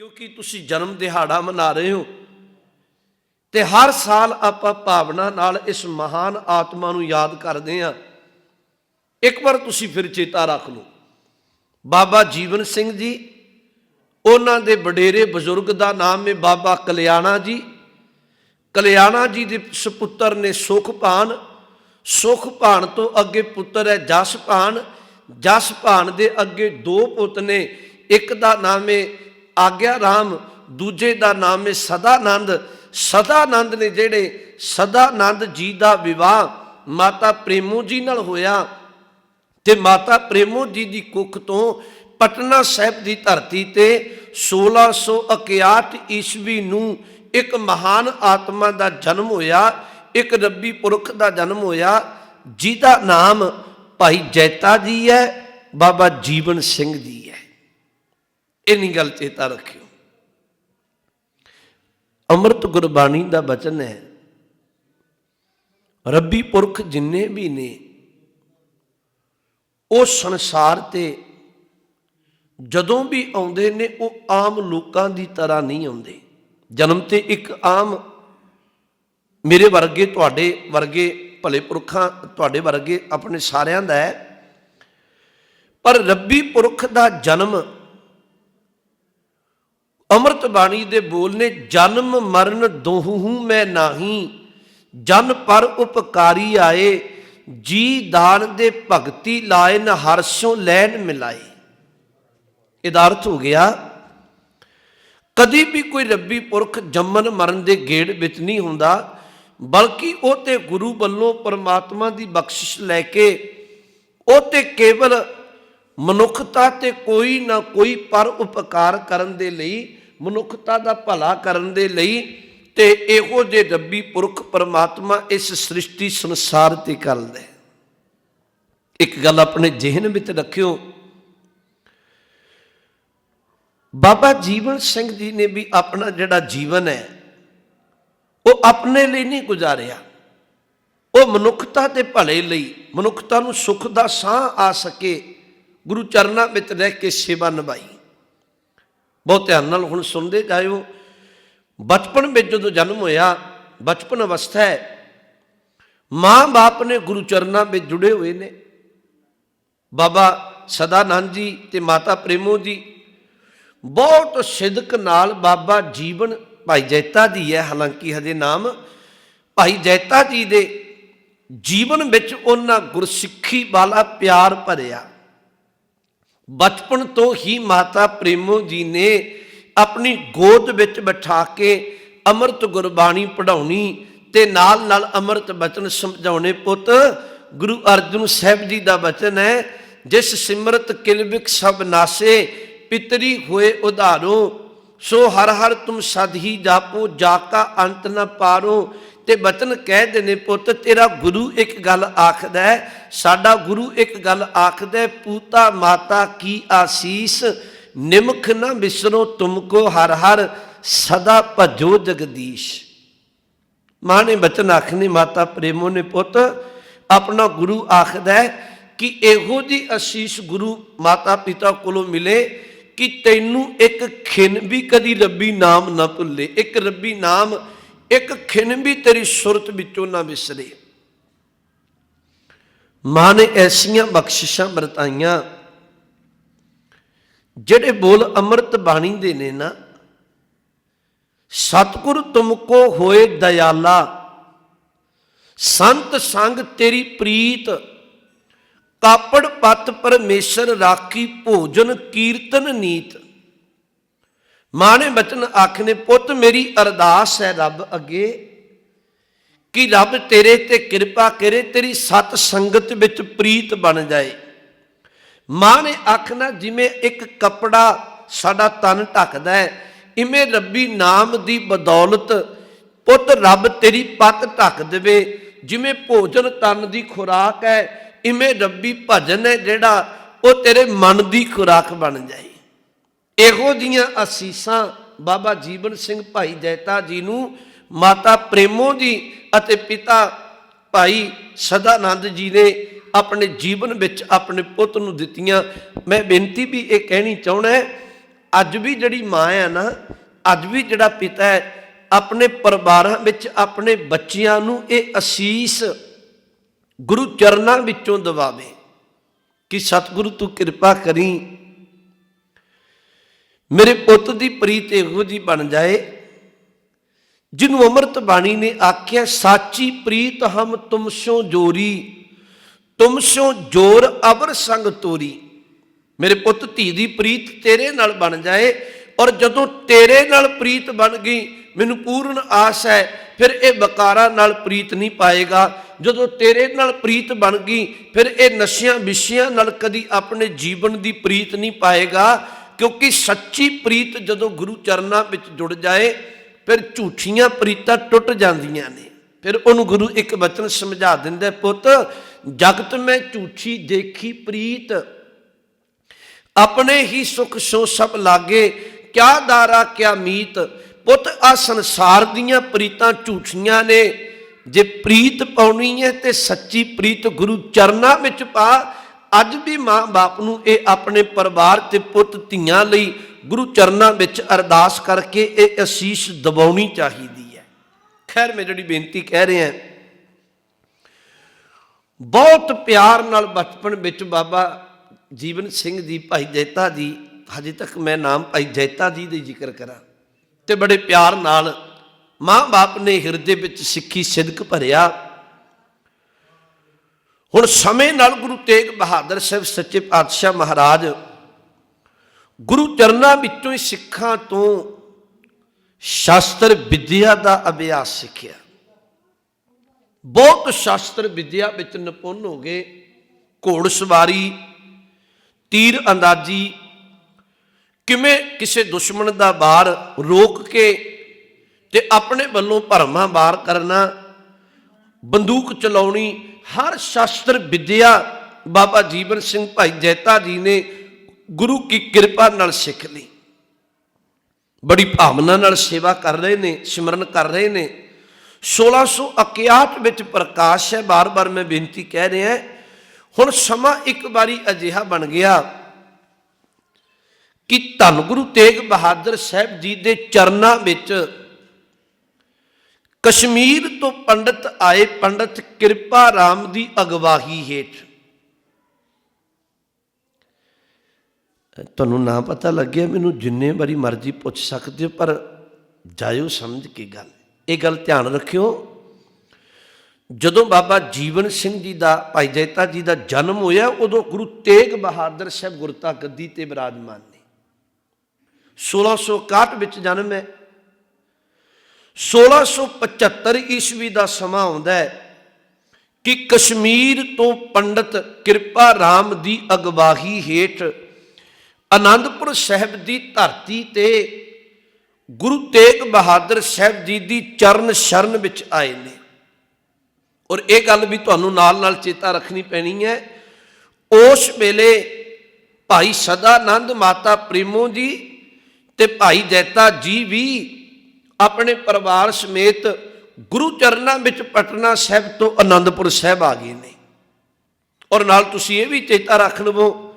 ਕਿਉਂਕਿ ਤੁਸੀਂ ਜਨਮ ਦਿਹਾੜਾ ਮਨਾ ਰਹੇ ਹੋ। ਤੇ ਹਰ ਸਾਲ ਆਪਾਂ ਭਾਵਨਾ ਨਾਲ ਇਸ ਮਹਾਨ ਆਤਮਾ ਨੂੰ ਯਾਦ ਕਰਦੇ ਹਾਂ। ਇੱਕ ਵਾਰ ਤੁਸੀਂ ਫਿਰ ਚੇਤਾ ਰੱਖ ਲਓ। ਬਾਬਾ ਜੀਵਨ ਸਿੰਘ ਜੀ, ਉਹਨਾਂ ਦੇ ਵਡੇਰੇ ਬਜ਼ੁਰਗ ਦਾ ਨਾਮ ਹੈ ਬਾਬਾ ਕਲਿਆਣਾ ਜੀ। ਕਲਿਆਣਾ ਜੀ ਦੇ ਸੁਪੁੱਤਰ ਨੇ ਸੁਖਪਾਨ ਸੁਖਪਾਨ ਤੋਂ ਅੱਗੇ ਪੁੱਤਰ ਹੈ ਜਸਪਾਨ ਜਸਪਾਨ ਦੇ ਅੱਗੇ ਦੋ ਪੁੱਤ ਨੇ। ਇੱਕ ਦਾ ਨਾਮ ਹੈ ਆਗਿਆ ਰਾਮ, ਦੂਜੇ ਦਾ ਨਾਮ ਹੈ ਸਦਾਨੰਦ। ਸਦਾਨੰਦ ਨੇ ਜਿਹੜੇ ਸਦਾਨੰਦ ਜੀ ਦਾ ਵਿਵਾਹ ਮਾਤਾ ਪ੍ਰੇਮੋ ਜੀ ਨਾਲ ਹੋਇਆ ਤੇ ਮਾਤਾ ਪ੍ਰੇਮੋ ਜੀ ਦੀ ਕੁੱਖ ਤੋਂ ਪਟਨਾ ਸਾਹਿਬ ਦੀ ਧਰਤੀ ਤੇ 1661 ਈਸਵੀ ਨੂੰ ਇੱਕ ਮਹਾਨ ਆਤਮਾ ਦਾ ਜਨਮ ਹੋਇਆ, ਇੱਕ ਰੱਬੀ ਪੁਰਖ ਦਾ ਜਨਮ ਹੋਇਆ, ਜਿਹਦਾ ਨਾਮ ਭਾਈ ਜੈਤਾ ਜੀ ਹੈ, ਬਾਬਾ ਜੀਵਨ ਸਿੰਘ ਜੀ। ਇੰਨੀ ਗੱਲ ਚੇਤਾ ਰੱਖਿਓ। ਅੰਮ੍ਰਿਤ ਗੁਰਬਾਣੀ ਦਾ ਬਚਨ ਹੈ, ਰੱਬੀ ਪੁਰਖ ਜਿੰਨੇ ਵੀ ਨੇ, ਉਹ ਸੰਸਾਰ ਤੇ ਜਦੋਂ ਵੀ ਆਉਂਦੇ ਨੇ, ਉਹ ਆਮ ਲੋਕਾਂ ਦੀ ਤਰ੍ਹਾਂ ਨਹੀਂ ਆਉਂਦੇ। ਜਨਮ ਤੇ ਇੱਕ ਆਮ ਮੇਰੇ ਵਰਗੇ, ਤੁਹਾਡੇ ਵਰਗੇ ਭਲੇ ਪੁਰਖਾਂ, ਤੁਹਾਡੇ ਵਰਗੇ ਆਪਣੇ ਸਾਰਿਆਂ ਦਾ ਹੈ। ਪਰ ਰੱਬੀ ਪੁਰਖ ਦਾ ਜਨਮ ਅੰਮ੍ਰਿਤ ਬਾਣੀ ਦੇ ਬੋਲ ਨੇ, ਜਨਮ ਮਰਨ ਦੋਹੂ ਮੈਂ ਨਾਹੀ, ਜਨ ਪਰ ਉਪਕਾਰੀ ਆਏ, ਜੀ ਦਾਨ ਦੇ ਭਗਤੀ ਲਾਏ ਨ ਹਰਸ਼ੋਂ ਲੈਣ ਮਿਲਾਏ। ਇਹਦਾ ਅਰਥ ਹੋ ਗਿਆ, ਕਦੀ ਵੀ ਕੋਈ ਰੱਬੀ ਪੁਰਖ ਜੰਮਨ ਮਰਨ ਦੇ ਗੇੜ ਵਿੱਚ ਨਹੀਂ ਹੁੰਦਾ, ਬਲਕਿ ਉਹ ਤੇ ਗੁਰੂ ਵੱਲੋਂ ਪਰਮਾਤਮਾ ਦੀ ਬਖਸ਼ਿਸ਼ ਲੈ ਕੇ, ਉਹ ਤੇ ਕੇਵਲ ਮਨੁੱਖਤਾ ਤੇ ਕੋਈ ਨਾ ਕੋਈ ਪਰ ਉਪਕਾਰ ਕਰਨ ਦੇ ਲਈ ਮਨੁੱਖਤਾ ਦਾ ਭਲਾ ਕਰਨ ਦੇ ਲਈ ਤੇ ਇਹੋ ਜੇ ਰੱਬੀ ਪੁਰਖ ਪਰਮਾਤਮਾ ਇਸ ਸ੍ਰਿਸ਼ਟੀ ਸੰਸਾਰ ਤੇ ਕਰਦਾ ਹੈ। ਇੱਕ ਗੱਲ ਆਪਣੇ ਜ਼ਿਹਨ ਵਿੱਚ ਰੱਖਿਓ। ਬਾਬਾ ਜੀਵਨ ਸਿੰਘ ਜੀ ਨੇ ਵੀ ਆਪਣਾ ਜਿਹੜਾ ਜੀਵਨ ਹੈ, ਉਹ ਆਪਣੇ ਲਈ ਨਹੀਂ ਗੁਜ਼ਾਰਿਆ। ਉਹ ਮਨੁੱਖਤਾ ਦੇ ਭਲੇ ਲਈ, ਮਨੁੱਖਤਾ ਨੂੰ ਸੁੱਖ ਦਾ ਸਾਹ ਆ ਸਕੇ, ਗੁਰੂ ਚਰਨਾਂ ਵਿੱਚ ਰਹਿ ਕੇ ਸੇਵਾ ਨਿਭਾਈ। ਬਹੁਤ ਧਿਆਨ ਨਾਲ ਹੁਣ ਸੁਣਦੇ ਜਾਇਓ। ਬਚਪਨ ਵਿੱਚ ਜਦੋਂ ਜਨਮ ਹੋਇਆ, ਬਚਪਨ ਅਵਸਥਾ ਹੈ। ਮਾਂ-ਬਾਪ ਨੇ ਗੁਰੂ ਚਰਨਾਂ ਵਿੱਚ ਜੁੜੇ ਹੋਏ ਨੇ। ਬਾਬਾ ਸਦਾਨੰਦ ਜੀ ਤੇ ਮਾਤਾ ਪ੍ਰੇਮੋ ਜੀ, ਬਹੁਤ ਸਿਦਕ ਨਾਲ ਬਾਬਾ ਜੀਵਨ ਭਾਈ ਜੈਤਾ ਦੀ ਹੈ। ਹਾਲਾਂਕਿ ਹਜੇ ਨਾਮ ਭਾਈ ਜੈਤਾ ਜੀ ਦੇ ਜੀਵਨ ਵਿੱਚ ਉਹਨਾਂ ਗੁਰਸਿੱਖੀ ਵਾਲਾ ਪਿਆਰ ਭਰਿਆ। ਬਚਪਨ ਤੋਂ ਹੀ ਮਾਤਾ ਪ੍ਰੇਮੋ ਜੀ ਨੇ ਆਪਣੀ ਗੋਦ ਵਿੱਚ ਬਿਠਾ ਕੇ ਅੰਮ੍ਰਿਤ ਗੁਰਬਾਣੀ ਪੜਾਉਣੀ ਤੇ ਨਾਲ ਨਾਲ ਅੰਮ੍ਰਿਤ ਬਚਨ ਸਮਝਾਉਣੇ ਪੁੱਤ। ਗੁਰੂ ਅਰਜਨ ਸਾਹਿਬ ਜੀ ਦਾ ਬਚਨ ਹੈ, ਜਿਸ ਸਿਮਰਤ ਕਿਲਬਿਕ ਸਭ ਨਾਸੇ ਪਿਤਰੀ ਹੋਏ ਉਧਾਰੋ, ਸੋ ਹਰ ਹਰ ਤੁਮ ਸਦ ਹੀ ਜਾਪੋ, ਜਾ ਕਾ ਅੰਤ ਨ ਪਾਰੋ ਤੇ ਬਚਨ ਕਹਿ ਦੇਨੇ ਪੁੱਤ, ਤੇਰਾ ਗੁਰੂ ਇੱਕ ਗੱਲ ਆਖਦਾ ਹੈ, ਸਾਡਾ ਗੁਰੂ ਇੱਕ ਗੱਲ ਆਖਦਾ ਪੂਤਾ ਮਾਤਾ ਕੀ ਆਸੀਸ, ਨਿਮਖ ਨਾ ਵਿਸਰੋ ਤੁਮਕੋ ਹਰ ਹਰ, ਸਦਾ ਭਜੋ ਜਗਦੀਸ਼। ਮਾਂ ਨੇ ਬਚਨ ਆਖਨੇ, ਮਾਤਾ ਪ੍ਰੇਮੋ ਨੇ ਪੁੱਤ, ਆਪਣਾ ਗੁਰੂ ਆਖਦਾ ਕਿ ਇਹੋ ਜੀ ਅਸੀਸ ਗੁਰੂ ਮਾਤਾ ਪਿਤਾ ਕੋਲੋਂ ਮਿਲੇ ਕਿ ਤੈਨੂੰ ਇੱਕ ਖਿਨ ਵੀ ਕਦੀ ਰੱਬੀ ਨਾਮ ਨਾ ਭੁੱਲੇ। ਇੱਕ ਰੱਬੀ ਨਾਮ ਇੱਕ ਖਿਨ ਵੀ ਤੇਰੀ ਸੁਰਤ ਵਿੱਚੋਂ ਨਾ ਵਿਸਰੇ ਮਾਂ ਨੇ ਐਸੀਆਂ ਬਖਸ਼ਿਸ਼ਾਂ ਵਰਤਾਈਆਂ, ਜਿਹੜੇ ਬੋਲ ਅੰਮ੍ਰਿਤ ਬਾਣੀ ਦੇ ਨੇ ਨਾ। ਸਤਿਗੁਰ ਤੁਮਕੋ ਹੋਏ ਦਇਆਲਾ, ਸੰਤ ਸੰਗ ਤੇਰੀ ਪ੍ਰੀਤ, ਕਾਪੜ ਪਤ ਪਰਮੇਸ਼ਰ ਰਾਖੀ ਭੋਜਨ ਕੀਰਤਨ ਨੀਤ। ਮਾਂ ਨੇ ਬਚਨ ਆਖਨੇ, ਪੁੱਤ, ਮੇਰੀ ਅਰਦਾਸ ਹੈ ਰੱਬ ਅੱਗੇ, ਕਿ ਰੱਬ ਤੇਰੇ ਤੇ ਕਿਰਪਾ ਕਰੇ, ਤੇਰੀ ਸਤ ਸੰਗਤ ਵਿੱਚ ਪ੍ਰੀਤ ਬਣ ਜਾਏ। ਮਾਂ ਨੇ ਆਖਣਾ, ਜਿਵੇਂ ਇੱਕ ਕਪੜਾ ਸਾਡਾ ਤਨ ਢੱਕਦਾ ਹੈ, ਇਵੇਂ ਰੱਬੀ ਨਾਮ ਦੀ ਬਦੌਲਤ ਪੁੱਤ ਰੱਬ ਤੇਰੀ ਪੱਕ ਢੱਕ ਦੇਵੇ। ਜਿਵੇਂ ਭੋਜਨ ਤਨ ਦੀ ਖੁਰਾਕ ਹੈ, ਇਵੇਂ ਰੱਬੀ ਭਜਨ ਹੈ ਜਿਹੜਾ ਉਹ ਤੇਰੇ ਮਨ ਦੀ ਖੁਰਾਕ ਬਣ ਜਾਏ। ਇਹੋ ਜੀਆਂ ਅਸੀਸਾਂ ਬਾਬਾ ਜੀਵਨ ਸਿੰਘ ਭਾਈ ਜੈਤਾ ਜੀ ਨੂੰ ਮਾਤਾ ਪ੍ਰੇਮੋ ਜੀ ਅਤੇ ਪਿਤਾ ਭਾਈ ਸਦਾਨੰਦ ਜੀ ਨੇ ਆਪਣੇ ਜੀਵਨ ਵਿੱਚ ਆਪਣੇ ਪੁੱਤ ਨੂੰ ਦਿੱਤੀਆਂ। ਮੈਂ ਬੇਨਤੀ ਵੀ ਇਹ ਕਹਿਣੀ ਚਾਹਣਾ ਅੱਜ ਵੀ ਜਿਹੜੀ ਮਾਂ ਹੈ ਨਾ, ਅੱਜ ਵੀ ਜਿਹੜਾ ਪਿਤਾ ਹੈ, ਆਪਣੇ ਪਰਿਵਾਰਾਂ ਵਿੱਚ, ਆਪਣੇ ਬੱਚਿਆਂ ਨੂੰ ਇਹ ਅਸੀਸ ਗੁਰੂ ਚਰਨਾਂ ਵਿੱਚੋਂ ਦਵਾਵੇ ਕਿ ਸਤਿਗੁਰੂ ਤੂੰ ਕਿਰਪਾ ਕਰੀ ਮੇਰੇ ਪੁੱਤ ਦੀ ਪ੍ਰੀਤ ਇਹੋ ਜੀ ਬਣ ਜਾਏ, ਜਿਹਨੂੰ ਅੰਮ੍ਰਿਤ ਬਾਣੀ ਨੇ ਆਖਿਆ, ਸਾਚੀ ਪ੍ਰੀਤ ਹਮ ਤੁਮ ਸੋ ਜੋਰੀ ਤੁਮ ਜੋਰ ਅਵਰ ਸੰਗ ਤੋਰੀ। ਮੇਰੇ ਪੁੱਤ, ਧੀ ਦੀ ਪ੍ਰੀਤ ਤੇਰੇ ਨਾਲ ਬਣ ਜਾਏ ਔਰ ਜਦੋਂ ਤੇਰੇ ਨਾਲ ਪ੍ਰੀਤ ਬਣ ਗਈ, ਮੈਨੂੰ ਪੂਰਨ ਆਸ ਹੈ, ਫਿਰ ਇਹ ਬਕਾਰਾਂ ਨਾਲ ਪ੍ਰੀਤ ਨਹੀਂ ਪਾਏਗਾ। ਜਦੋਂ ਤੇਰੇ ਨਾਲ ਪ੍ਰੀਤ ਬਣ ਗਈ, ਫਿਰ ਇਹ ਨਸ਼ਿਆਂ ਵਿਸ਼ਿਆਂ ਨਾਲ ਕਦੀ ਆਪਣੇ ਜੀਵਨ ਦੀ ਪ੍ਰੀਤ ਨਹੀਂ ਪਾਏਗਾ। ਕਿਉਂਕਿ ਸੱਚੀ ਪ੍ਰੀਤ ਜਦੋਂ ਗੁਰੂ ਚਰਨਾਂ ਵਿੱਚ ਜੁੜ ਜਾਏ, ਫਿਰ ਝੂਠੀਆਂ ਪ੍ਰੀਤਾਂ ਟੁੱਟ ਜਾਂਦੀਆਂ ਨੇ। ਫਿਰ ਉਹਨੂੰ ਗੁਰੂ ਇੱਕ ਵਚਨ ਸਮਝਾ ਦਿੰਦਾ, ਪੁੱਤ, ਜਗਤ ਮੈਂ ਝੂਠੀ ਦੇਖੀ ਪ੍ਰੀਤ। ਆਪਣੇ ਹੀ ਸੁਖ ਸੋ ਸਭ ਲਾਗੇ, ਕਿਆ ਦਾਰਾ, ਕਿਆ ਮੀਤ। ਪੁੱਤ ਆ ਸੰਸਾਰ ਦੀਆਂ ਪ੍ਰੀਤਾਂ ਝੂਠੀਆਂ ਨੇ। ਜੇ ਪ੍ਰੀਤ ਪਾਉਣੀ ਹੈ ਤੇ ਸੱਚੀ ਪ੍ਰੀਤ ਗੁਰੂ ਚਰਨਾਂ ਵਿੱਚ ਪਾ ਅੱਜ ਵੀ ਮਾਂ-ਬਾਪ ਨੂੰ ਇਹ ਆਪਣੇ ਪਰਿਵਾਰ ਤੇ ਪੁੱਤ ਧੀਆਂ ਲਈ ਗੁਰੂ ਚਰਨਾਂ ਵਿੱਚ ਅਰਦਾਸ ਕਰਕੇ ਇਹ ਅਸੀਸ ਦਬਾਉਣੀ ਚਾਹੀਦੀ ਹੈ। ਖੈਰ, ਮੈਂ ਜਿਹੜੀ ਬੇਨਤੀ ਕਹਿ ਰਿਹਾ ਬਹੁਤ ਪਿਆਰ ਨਾਲ ਬਚਪਨ ਵਿੱਚ ਬਾਬਾ ਜੀਵਨ ਸਿੰਘ ਜੀ, ਭਾਈ ਜੈਤਾ ਜੀ, ਹਜੇ ਤੱਕ ਮੈਂ ਨਾਮ ਭਾਈ ਜੈਤਾ ਜੀ ਦੇ ਜ਼ਿਕਰ ਕਰਾਂ ਤੇ ਬੜੇ ਪਿਆਰ ਨਾਲ ਮਾਂ-ਬਾਪ ਨੇ ਹਿਰਦੇ ਵਿੱਚ ਸਿੱਖੀ ਸਿਦਕ ਭਰਿਆ ਹੁਣ ਸਮੇਂ ਨਾਲ ਗੁਰੂ ਤੇਗ ਬਹਾਦਰ ਸਾਹਿਬ ਸੱਚੇ ਪਾਤਸ਼ਾਹ ਮਹਾਰਾਜ ਗੁਰੂ ਚਰਨਾਂ ਵਿੱਚੋਂ ਹੀ ਸਿੱਖਾਂ ਤੋਂ ਸ਼ਾਸਤਰ ਵਿਦਿਆ ਦਾ ਅਭਿਆਸ ਸਿੱਖਿਆ। ਬਹੁਤ ਸ਼ਾਸਤਰ ਵਿਦਿਆ ਵਿੱਚ ਨਿਪੁੰਨ ਹੋ ਗਏ। ਘੋੜ ਸਵਾਰੀ, ਤੀਰ ਅੰਦਾਜ਼ੀ, ਕਿਵੇਂ ਕਿਸੇ ਦੁਸ਼ਮਣ ਦਾ ਵਾਰ ਰੋਕ ਕੇ ਤੇ ਆਪਣੇ ਵੱਲੋਂ ਭਰਮਾਂ ਵਾਰ ਕਰਨਾ, ਬੰਦੂਕ ਚਲਾਉਣੀ ਹਰ ਸ਼ਾਸਤਰ ਵਿਦਿਆ ਬਾਬਾ ਜੀਵਨ ਸਿੰਘ ਭਾਈ ਜੈਤਾ ਜੀ ਨੇ ਗੁਰੂ ਕੀ ਕਿਰਪਾ ਨਾਲ ਸਿੱਖ ਲਈ। ਬੜੀ ਭਾਵਨਾ ਨਾਲ ਸੇਵਾ ਕਰ ਰਹੇ ਨੇ, ਸਿਮਰਨ ਕਰ ਰਹੇ ਨੇ। 1661 ਵਿੱਚ ਪ੍ਰਕਾਸ਼ ਹੈ, ਬਾਰ-ਬਾਰ ਮੈਂ ਬੇਨਤੀ ਕਹਿ ਰਿਹਾ, ਹੁਣ ਸਮਾਂ ਇੱਕ ਵਾਰੀ ਅਜਿਹਾ ਬਣ ਗਿਆ ਕਿ ਧੰਨ ਗੁਰੂ ਤੇਗ ਬਹਾਦਰ ਸਾਹਿਬ ਜੀ ਦੇ ਚਰਨਾਂ ਵਿੱਚ ਕਸ਼ਮੀਰ ਤੋਂ ਪੰਡਤ ਆਏ ਪੰਡਤ ਕਿਰਪਾ ਰਾਮ ਦੀ ਅਗਵਾਹੀ ਹੇਠ। ਤੁਹਾਨੂੰ ਨਾ ਪਤਾ ਲੱਗਿਆ, ਮੈਨੂੰ ਜਿੰਨੇ ਵਾਰੀ ਮਰਜ਼ੀ ਪੁੱਛ ਸਕਦੇ ਹੋ, ਪਰ ਜਾਇਓ ਸਮਝ ਕੇ ਗੱਲ। ਇਹ ਗੱਲ ਧਿਆਨ ਰੱਖਿਓ। ਜਦੋਂ ਬਾਬਾ ਜੀਵਨ ਸਿੰਘ ਜੀ ਦਾ, ਭਾਈ ਜੈਤਾ ਜੀ ਦਾ ਜਨਮ ਹੋਇਆ, ਉਦੋਂ ਗੁਰੂ ਤੇਗ ਬਹਾਦਰ ਸਾਹਿਬ ਗੁਰਤਾ ਗੱਦੀ ਤੇ ਬਿਰਾਜਮਾਨ ਨੇ। 1661 ਵਿੱਚ ਜਨਮ ਹੈ। 1675 ਈਸਵੀ ਦਾ ਸਮਾਂ ਆਉਂਦਾ ਹੈ ਕਿ ਕਸ਼ਮੀਰ ਤੋਂ ਪੰਡਤ ਕਿਰਪਾ ਰਾਮ ਦੀ ਅਗਵਾਹੀ ਹੇਠ ਆਨੰਦਪੁਰ ਸਾਹਿਬ ਦੀ ਧਰਤੀ ਤੇ ਗੁਰੂ ਤੇਗ ਬਹਾਦਰ ਸਾਹਿਬ ਜੀ ਦੀ ਚਰਨ ਸ਼ਰਨ ਵਿੱਚ ਆਏ ਨੇ। ਔਰ ਇਹ ਗੱਲ ਵੀ ਤੁਹਾਨੂੰ ਨਾਲ ਨਾਲ ਚੇਤਾ ਰੱਖਣੀ ਪੈਣੀ ਹੈ। ਉਸ ਵੇਲੇ ਭਾਈ ਸਦਾਨੰਦ ਮਾਤਾ ਪ੍ਰੇਮੋ ਜੀ ਤੇ ਭਾਈ ਜੈਤਾ ਜੀ ਵੀ ਆਪਣੇ ਪਰਿਵਾਰ ਸਮੇਤ ਗੁਰੂ ਚਰਨਾਂ ਵਿੱਚ ਪਟਨਾ ਸਾਹਿਬ ਤੋਂ ਆਨੰਦਪੁਰ ਸਾਹਿਬ ਆ ਗਏ ਨੇ। ਔਰ ਨਾਲ ਤੁਸੀਂ ਇਹ ਵੀ ਚੇਤਾ ਰੱਖ ਲਵੋ,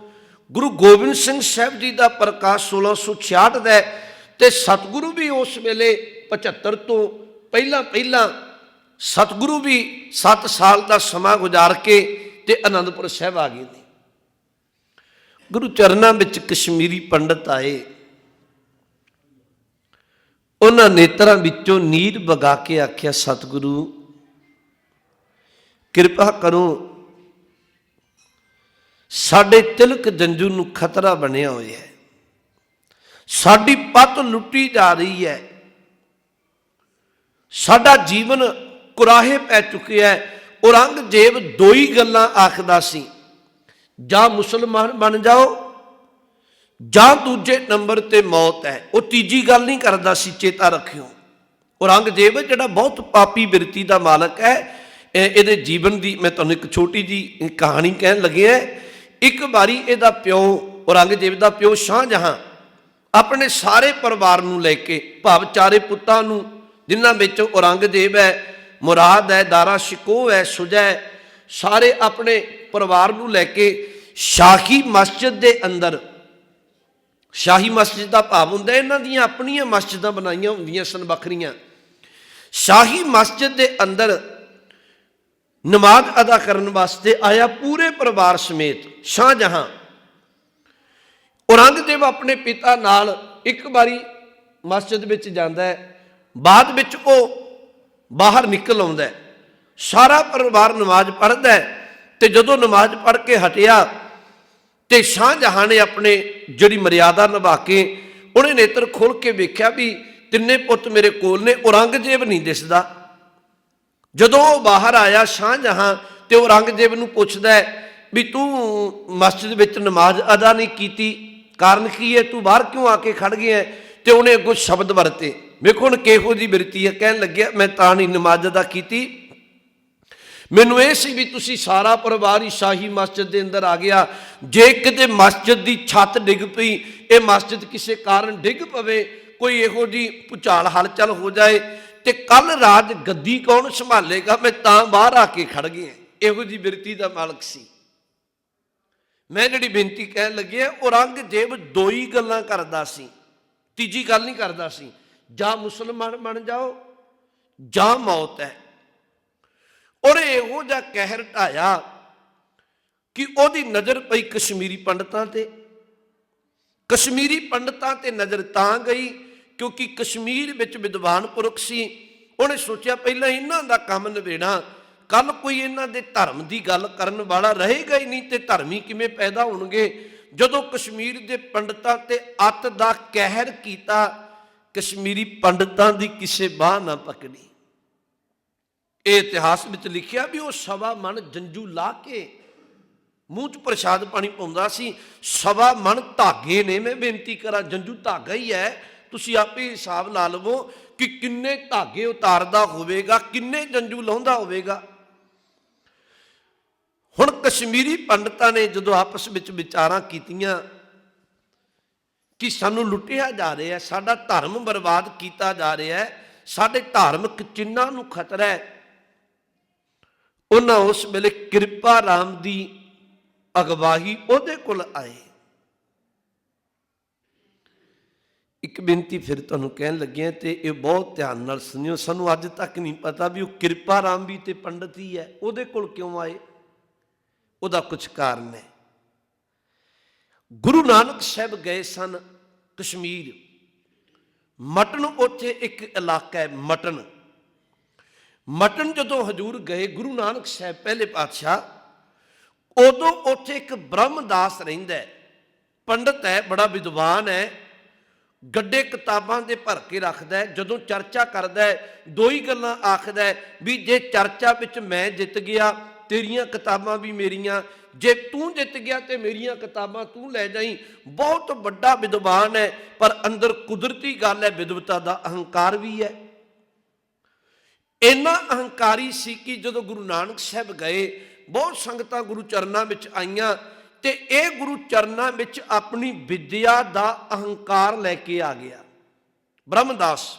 ਗੁਰੂ ਗੋਬਿੰਦ ਸਿੰਘ ਸਾਹਿਬ ਜੀ ਦਾ ਪ੍ਰਕਾਸ਼ 1666 ਦਾ ਹੈ ਤੇ ਸਤਿਗੁਰੂ ਵੀ ਉਸ ਵੇਲੇ 75 ਤੋਂ ਪਹਿਲਾਂ ਪਹਿਲਾਂ ਸਤਿਗੁਰੂ ਵੀ 7 ਸਾਲ ਦਾ ਸਮਾਂ ਗੁਜ਼ਾਰ ਕੇ ਤੇ ਆਨੰਦਪੁਰ ਸਾਹਿਬ ਆ ਗਏ ਨੇ। ਗੁਰੂ ਚਰਨਾਂ ਵਿੱਚ ਕਸ਼ਮੀਰੀ ਪੰਡਤ ਆਏ। ਉਹਨਾਂ ਨੇਤਰਾਂ ਵਿੱਚੋਂ ਨੀਰ ਵਗਾ ਕੇ ਆਖਿਆ, ਸਤਿਗੁਰੂ, ਕਿਰਪਾ ਕਰੋ। ਸਾਡੇ ਤਿਲਕ ਜੰਜੂ ਨੂੰ ਖਤਰਾ ਬਣਿਆ ਹੋਇਆ ਹੈ। ਸਾਡੀ ਪੱਤ ਲੁੱਟੀ ਜਾ ਰਹੀ ਹੈ। ਸਾਡਾ ਜੀਵਨ ਕੁਰਾਹੇ ਪੈ ਚੁੱਕਿਆ ਹੈ। ਔਰੰਗਜ਼ੇਬ ਦੋ ਹੀ ਗੱਲਾਂ ਆਖਦਾ ਸੀ, ਜਾਂ ਮੁਸਲਮਾਨ ਬਣ ਜਾਓ ਜਾਂ ਦੂਜੇ ਨੰਬਰ ਤੇ ਮੌਤ ਹੈ। ਉਹ ਤੀਜੀ ਗੱਲ ਨਹੀਂ ਕਰਦਾ ਸੀ, ਚੇਤਾ ਰੱਖਿਓ। ਔਰੰਗਜ਼ੇਬ ਜਿਹੜਾ ਬਹੁਤ ਪਾਪੀ ਬਿਰਤੀ ਦਾ ਮਾਲਕ ਹੈ, ਇਹ- ਇਹਦੇ ਜੀਵਨ ਦੀ ਮੈਂ ਤੁਹਾਨੂੰ ਇੱਕ ਛੋਟੀ ਜੀ ਕਹਾਣੀ ਕਹਿਣ ਲੱਗਿਆ ਇੱਕ ਵਾਰੀ ਇਹਦਾ ਪਿਓ, ਔਰੰਗਜ਼ੇਬ ਦਾ ਪਿਓ ਸ਼ਾਹਜਹਾਂ ਆਪਣੇ ਸਾਰੇ ਪਰਿਵਾਰ ਨੂੰ ਲੈ ਕੇ ਭਾਵ ਚਾਰੇ ਪੁੱਤਾਂ ਨੂੰ, ਜਿਨ੍ਹਾਂ ਵਿੱਚ ਔਰੰਗਜ਼ੇਬ ਹੈ, ਮੁਰਾਦ ਹੈ, ਦਾਰਾ ਸ਼ਿਕੋ ਹੈ, ਸੁਜਾ ਹੈ, ਸਾਰੇ ਆਪਣੇ ਪਰਿਵਾਰ ਨੂੰ ਲੈ ਕੇ ਸ਼ਾਹੀ ਮਸਜਿਦ ਦੇ ਅੰਦਰ ਸ਼ਾਹੀ ਮਸਜਿਦ ਦਾ ਭਾਵ ਹੁੰਦਾ ਇਹਨਾਂ ਦੀਆਂ ਆਪਣੀਆਂ ਮਸਜਿਦਾਂ ਬਣਾਈਆਂ ਹੁੰਦੀਆਂ ਸਨ ਵੱਖਰੀਆਂ। ਸ਼ਾਹੀ ਮਸਜਿਦ ਦੇ ਅੰਦਰ ਨਮਾਜ਼ ਅਦਾ ਕਰਨ ਵਾਸਤੇ ਆਇਆ ਪੂਰੇ ਪਰਿਵਾਰ ਸਮੇਤ ਸ਼ਾਹ ਜਹਾਂ ਔਰੰਗਜ਼ੇਬ ਆਪਣੇ ਪਿਤਾ ਨਾਲ ਇੱਕ ਵਾਰੀ ਮਸਜਿਦ ਵਿੱਚ ਜਾਂਦਾ ਹੈ, ਬਾਅਦ ਵਿੱਚ ਉਹ ਬਾਹਰ ਨਿਕਲ ਆਉਂਦਾ ਹੈ। ਸਾਰਾ ਪਰਿਵਾਰ ਨਮਾਜ਼ ਪੜ੍ਹਦਾ ਹੈ ਤੇ ਜਦੋਂ ਨਮਾਜ਼ ਪੜ੍ਹ ਕੇ ਹਟਿਆ ਤੇ ਸ਼ਾਹਜਹਾਂ ਨੇ ਆਪਣੇ ਜਿਹੜੀ ਮਰਿਆਦਾ ਨਿਭਾ ਕੇ ਉਹਨੇ ਨੇਤਰ ਖੋਲ ਕੇ ਵੇਖਿਆ ਵੀ ਤਿੰਨੇ ਪੁੱਤ ਮੇਰੇ ਕੋਲ ਨੇ, ਔਰੰਗਜ਼ੇਬ ਨਹੀਂ ਦਿਸਦਾ। ਜਦੋਂ ਉਹ ਬਾਹਰ ਆਇਆ ਸ਼ਾਹਜਹਾਂ ਤੇ ਔਰੰਗਜ਼ੇਬ ਨੂੰ ਪੁੱਛਦਾ ਵੀ ਤੂੰ ਮਸਜਿਦ ਵਿੱਚ ਨਮਾਜ਼ ਅਦਾ ਨਹੀਂ ਕੀਤੀ, ਕਾਰਨ ਕੀ ਹੈ? ਤੂੰ ਬਾਹਰ ਕਿਉਂ ਆ ਕੇ ਖੜ ਗਿਆ ਹੈ? ਤੇ ਉਹਨੇ ਅੱਗੋਂ ਸ਼ਬਦ ਵਰਤੇ। ਵੇਖੋ ਹੁਣ ਕਿਹੋ ਜੀ ਬਿਰਤੀ ਹੈ। ਕਹਿਣ ਲੱਗਿਆ, ਮੈਂ ਤਾਂ ਨਹੀਂ ਨਮਾਜ਼ ਅਦਾ ਕੀਤੀ। ਮੈਨੂੰ ਇਹ ਸੀ ਵੀ ਤੁਸੀਂ ਸਾਰਾ ਪਰਿਵਾਰ ਹੀ ਸ਼ਾਹੀ ਮਸਜਿਦ ਦੇ ਅੰਦਰ ਆ ਗਿਆ। ਜੇ ਕਿਤੇ ਮਸਜਿਦ ਦੀ ਛੱਤ ਡਿੱਗ ਪਈ, ਇਹ ਮਸਜਿਦ ਕਿਸੇ ਕਾਰਨ ਡਿੱਗ ਪਵੇ, ਕੋਈ ਇਹੋ ਜੀ ਭੁਚਾਲ ਹਲਚਲ ਹੋ ਜਾਏ ਤੇ ਕੱਲ ਰਾਤ ਗੱਦੀ ਕੌਣ ਸੰਭਾਲੇਗਾ? ਮੈਂ ਤਾਂ ਬਾਹਰ ਆ ਕੇ ਖੜ ਗਿਆ। ਇਹੋ ਜੀ ਬਿਰਤੀ ਦਾ ਮਾਲਕ ਸੀ। ਮੈਂ ਜਿਹੜੀ ਬੇਨਤੀ ਕਹਿਣ ਲੱਗਿਆ ਔਰੰਗਜ਼ੇਬ ਦੋ ਹੀ ਗੱਲਾਂ ਕਰਦਾ ਸੀ। ਤੀਜੀ ਗੱਲ ਨਹੀਂ ਕਰਦਾ ਸੀ। ਜਾਂ ਮੁਸਲਮਾਨ ਬਣ ਜਾਓ, ਜਾਂ ਮੌਤ ਹੈ। ਉਹਨੇ ਇਹੋ ਜਿਹਾ ਕਹਿਰ ਢਾਇਆ ਕਿ ਉਹਦੀ ਨਜ਼ਰ ਪਈ ਕਸ਼ਮੀਰੀ ਪੰਡਤਾਂ ਤੇ। ਕਸ਼ਮੀਰੀ ਪੰਡਤਾਂ ਤੇ ਨਜ਼ਰ ਤਾਂ ਗਈ ਕਿਉਂਕਿ ਕਸ਼ਮੀਰ ਵਿੱਚ ਵਿਦਵਾਨ ਪੁਰਖ ਸੀ। ਉਹਨੇ ਸੋਚਿਆ ਪਹਿਲਾਂ ਇਹਨਾਂ ਦਾ ਕੰਮ ਨਿਬੇੜਾ ਕੱਲ ਕੋਈ ਇਹਨਾਂ ਦੇ ਧਰਮ ਦੀ ਗੱਲ ਕਰਨ ਵਾਲਾ ਰਹੇਗਾ ਹੀ ਨਹੀਂ ਤੇ ਧਰਮੀ ਕਿਵੇਂ ਪੈਦਾ ਹੋਣਗੇ? ਜਦੋਂ ਕਸ਼ਮੀਰ ਦੇ ਪੰਡਤਾਂ ਤੇ ਅੱਤ ਦਾ ਕਹਿਰ ਕੀਤਾ, ਕਸ਼ਮੀਰੀ ਪੰਡਤਾਂ ਦੀ ਕਿਸੇ ਬਾਹ ਨਾ ਪਕੜੀ। ਇਹ ਇਤਿਹਾਸ ਵਿੱਚ ਲਿਖਿਆ ਵੀ ਉਹ ਸਵਾ ਮਨ ਜੰਜੂ ਲਾ ਕੇ ਮੂੰਹ 'ਚ ਪ੍ਰਸ਼ਾਦ ਪਾਣੀ ਪਾਉਂਦਾ ਸੀ। ਸਵਾ ਮਨ ਧਾਗੇ ਨੇ, ਮੈਂ ਬੇਨਤੀ ਕਰਾਂ, ਜੰਜੂ ਧਾਗਾ ਹੀ ਹੈ। ਤੁਸੀਂ ਆਪੇ ਹਿਸਾਬ ਲਾ ਲਵੋ ਕਿ ਕਿੰਨੇ ਧਾਗੇ ਉਤਾਰਦਾ ਹੋਵੇਗਾ, ਕਿੰਨੇ ਜੰਜੂ ਲਾਉਂਦਾ ਹੋਵੇਗਾ। ਹੁਣ ਕਸ਼ਮੀਰੀ ਪੰਡਤਾਂ ਨੇ ਜਦੋਂ ਆਪਸ ਵਿੱਚ ਵਿਚਾਰਾਂ ਕੀਤੀਆਂ ਕਿ ਸਾਨੂੰ ਲੁੱਟਿਆ ਜਾ ਰਿਹਾ ਹੈ, ਸਾਡਾ ਧਰਮ ਬਰਬਾਦ ਕੀਤਾ ਜਾ ਰਿਹਾ ਹੈ, ਸਾਡੇ ਧਾਰਮਿਕ ਚਿੰਨਾਂ ਨੂੰ ਖਤਰਾ ਹੈ ਉਹਨਾਂ ਉਸ ਵੇਲੇ ਕਿਰਪਾ ਰਾਮ ਦੀ ਅਗਵਾਹੀ ਉਹਦੇ ਕੋਲ ਆਏ। ਇੱਕ ਬੇਨਤੀ ਫਿਰ ਤੁਹਾਨੂੰ ਕਹਿਣ ਲੱਗਿਆ ਤੇ ਇਹ ਬਹੁਤ ਧਿਆਨ ਨਾਲ ਸੁਣਿਓ, ਸਾਨੂੰ ਅੱਜ ਤੱਕ ਨਹੀਂ ਪਤਾ ਵੀ ਉਹ ਕਿਰਪਾ ਰਾਮ ਵੀ ਤੇ ਪੰਡਤ ਹੀ ਹੈ, ਉਹਦੇ ਕੋਲ ਕਿਉਂ ਆਏ? ਉਹਦਾ ਕੁਝ ਕਾਰਨ ਹੈ। ਗੁਰੂ ਨਾਨਕ ਸਾਹਿਬ ਗਏ ਸਨ ਕਸ਼ਮੀਰ। ਮਟਨ ਉੱਥੇ ਇੱਕ ਇਲਾਕਾ ਹੈ, ਮਟਨ। ਮਟਨ ਜਦੋਂ ਹਜੂਰ ਗਏ, ਗੁਰੂ ਨਾਨਕ ਸਾਹਿਬ ਪਹਿਲੇ ਪਾਤਸ਼ਾਹ, ਉਦੋਂ ਉੱਥੇ ਇੱਕ ਬ੍ਰਹਮਦਾਸ ਰਹਿੰਦਾ ਹੈ। ਪੰਡਤ ਹੈ, ਬੜਾ ਵਿਦਵਾਨ ਹੈ, ਗੱਡੇ ਕਿਤਾਬਾਂ ਦੇ ਭਰ ਕੇ ਰੱਖਦਾ ਹੈ, ਜਦੋਂ ਚਰਚਾ ਕਰਦਾ ਹੈ ਦੋ ਹੀ ਗੱਲਾਂ ਆਖਦਾ ਹੈ ਵੀ ਜੇ ਚਰਚਾ ਵਿੱਚ ਮੈਂ ਜਿੱਤ ਗਿਆ, ਤੇਰੀਆਂ ਕਿਤਾਬਾਂ ਵੀ ਮੇਰੀਆਂ, ਜੇ ਤੂੰ ਜਿੱਤ ਗਿਆ ਤੇ ਮੇਰੀਆਂ ਕਿਤਾਬਾਂ ਤੂੰ ਲੈ ਜਾਈ। ਬਹੁਤ ਵੱਡਾ ਵਿਦਵਾਨ ਹੈ, ਪਰ ਅੰਦਰ ਕੁਦਰਤੀ ਗੱਲ ਹੈ, ਵਿਦਵਤਾ ਦਾ ਅਹੰਕਾਰ ਵੀ ਹੈ। ਇੰਨਾ ਅਹੰਕਾਰੀ ਸੀ ਕਿ ਜਦੋਂ ਗੁਰੂ ਨਾਨਕ ਸਾਹਿਬ ਗਏ, ਬਹੁਤ ਸੰਗਤਾਂ ਗੁਰੂ ਚਰਨਾਂ ਵਿੱਚ ਆਈਆਂ ਤੇ ਇਹ ਗੁਰੂ ਚਰਨਾਂ ਵਿੱਚ ਆਪਣੀ ਵਿਦਿਆ ਦਾ ਅਹੰਕਾਰ ਲੈ ਕੇ ਆ ਗਿਆ। ਬ੍ਰਹਮਦਾਸ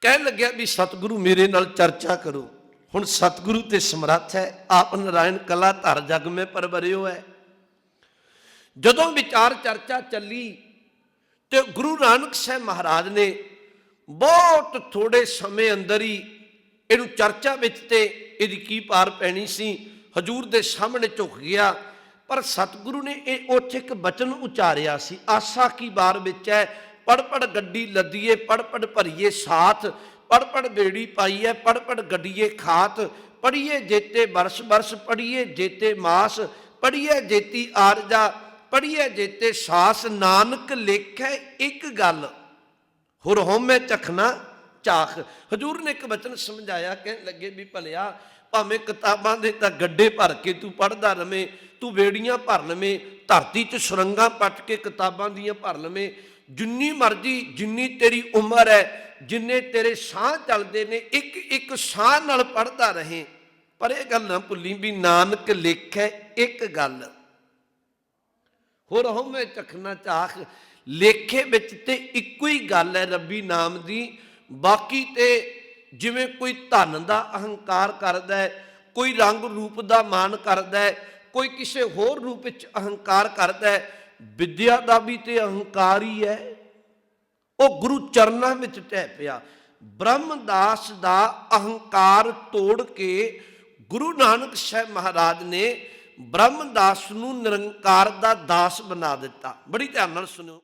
ਕਹਿਣ ਲੱਗਿਆ ਵੀ ਸਤਿਗੁਰੂ ਮੇਰੇ ਨਾਲ ਚਰਚਾ ਕਰੋ। ਹੁਣ ਸਤਿਗੁਰੂ ਤੇ ਸਮਰੱਥ ਹੈ, ਆਪ ਨਾਰਾਇਣ ਕਲਾ ਧਰ ਜਗ ਮੇ ਪਰਵਰਿਓ ਹੈ। ਜਦੋਂ ਵਿਚਾਰ ਚਰਚਾ ਚੱਲੀ ਤੇ ਗੁਰੂ ਨਾਨਕ ਸਾਹਿਬ ਮਹਾਰਾਜ ਨੇ ਬਹੁਤ ਥੋੜੇ ਸਮੇਂ ਅੰਦਰ ਹੀ ਇਹਨੂੰ ਚਰਚਾ ਵਿੱਚ ਤੇ ਇਹਦੀ ਕੀ ਪਾਰ ਪੈਣੀ ਸੀ, ਹਜੂਰ ਦੇ ਸਾਹਮਣੇ ਝੁਕ ਗਿਆ। ਪਰ ਸਤਿਗੁਰੂ ਨੇ ਇਹ ਉੱਥੇ ਇੱਕ ਬਚਨ ਉਚਾਰਿਆ ਸੀ, ਆਸਾ ਕੀ ਬਾਰ ਵਿੱਚ ਹੈ ਪੜ ਪੜ ਗੱਡੀ ਲੱਦੀਏ ਪੜ ਪੜ ਭਰੀਏ ਸਾਥ ਪੜ ਪੜ ਬੇੜੀ ਪਾਈਏ ਪੜ ਪੜ ਗੱਡੀਏ ਖਾਤ ਪੜੀਏ ਜੇਤੇ ਬਰਸ ਬਰਸ ਪੜੀਏ ਜੇਤੇ ਮਾਸ ਪੜੀਏ ਜੇਤੀ ਆਰਜਾ ਪੜੀਏ ਜੇਤੇ ਸਾਸ, ਨਾਨਕ ਲੇਖੈ ਇੱਕ ਗੱਲ। ਹੁਰ ਹਉਮੈ ਚਖਣਾ ਚਾਖ ਹਜੂਰ ਨੇ ਇੱਕ ਵਚਨ ਸਮਝਾਇਆ, ਕਹਿਣ ਲੱਗੇ ਵੀ ਭਲਿਆ, ਭਾਵੇਂ ਕਿਤਾਬਾਂ ਦੇ ਤਾਂ ਗੱਡੇ ਭਰ ਕੇ ਤੂੰ ਪੜਦਾ ਰਵੇਂ, ਤੂੰ ਵੇੜੀਆਂ ਭਰ ਲਵੇਂ, ਧਰਤੀ 'ਚ ਸੁਰੰਗਾਂ ਪੱਟ ਕੇ ਕਿਤਾਬਾਂ ਦੀਆਂ ਭਰ ਲਵੇਂ, ਜਿੰਨੀ ਮਰਜ਼ੀ, ਜਿੰਨੀ ਤੇਰੀ ਉਮਰ ਹੈ, ਜਿੰਨੇ ਤੇਰੇ ਸਾਹ ਚੱਲਦੇ ਨੇ ਇੱਕ ਇੱਕ ਸਾਹ ਨਾਲ ਪੜਦਾ ਰਹੇ। ਪਰ ਇਹ ਗੱਲ ਨਾ ਭੁੱਲੀ ਵੀ ਨਾਨਕ ਲੇਖੈ ਇੱਕ ਗੱਲ। ਹੋਰ ਹਉਮੈ ਚਖਣਾ ਚਾਖ ਲੇਖੇ ਵਿੱਚ ਤੇ ਇੱਕੋ ਹੀ ਗੱਲ ਹੈ ਰੱਬੀ ਨਾਮ ਦੀ। ਬਾਕੀ ਤੇ ਜਿਵੇਂ ਕੋਈ ਧਨ ਦਾ ਅਹੰਕਾਰ ਕਰਦਾ ਹੈ, ਕੋਈ ਰੰਗ ਰੂਪ ਦਾ ਮਾਨ ਕਰਦਾ ਹੈ, ਕੋਈ ਕਿਸੇ ਹੋਰ ਰੂਪ ਵਿੱਚ ਅਹੰਕਾਰ ਕਰਦਾ ਹੈ, ਵਿਦਿਆ ਦਾ ਵੀ ਤੇ ਅਹੰਕਾਰ ਹੀ ਹੈ। ਉਹ ਗੁਰੂ ਚਰਨਾਂ ਵਿੱਚ ਟਹਿ ਪਿਆ। ਬ੍ਰਹਮਦਾਸ ਦਾ ਅਹੰਕਾਰ ਤੋੜ ਕੇ ਗੁਰੂ ਨਾਨਕ ਸਾਹਿਬ ਮਹਾਰਾਜ ਨੇ ਬ੍ਰਹਮਦਾਸ ਨੂੰ ਨਿਰੰਕਾਰ ਦਾ ਦਾਸ ਬਣਾ ਦਿੱਤਾ। ਬੜੀ ਧਿਆਨ ਨਾਲ ਸੁਣਿਓ।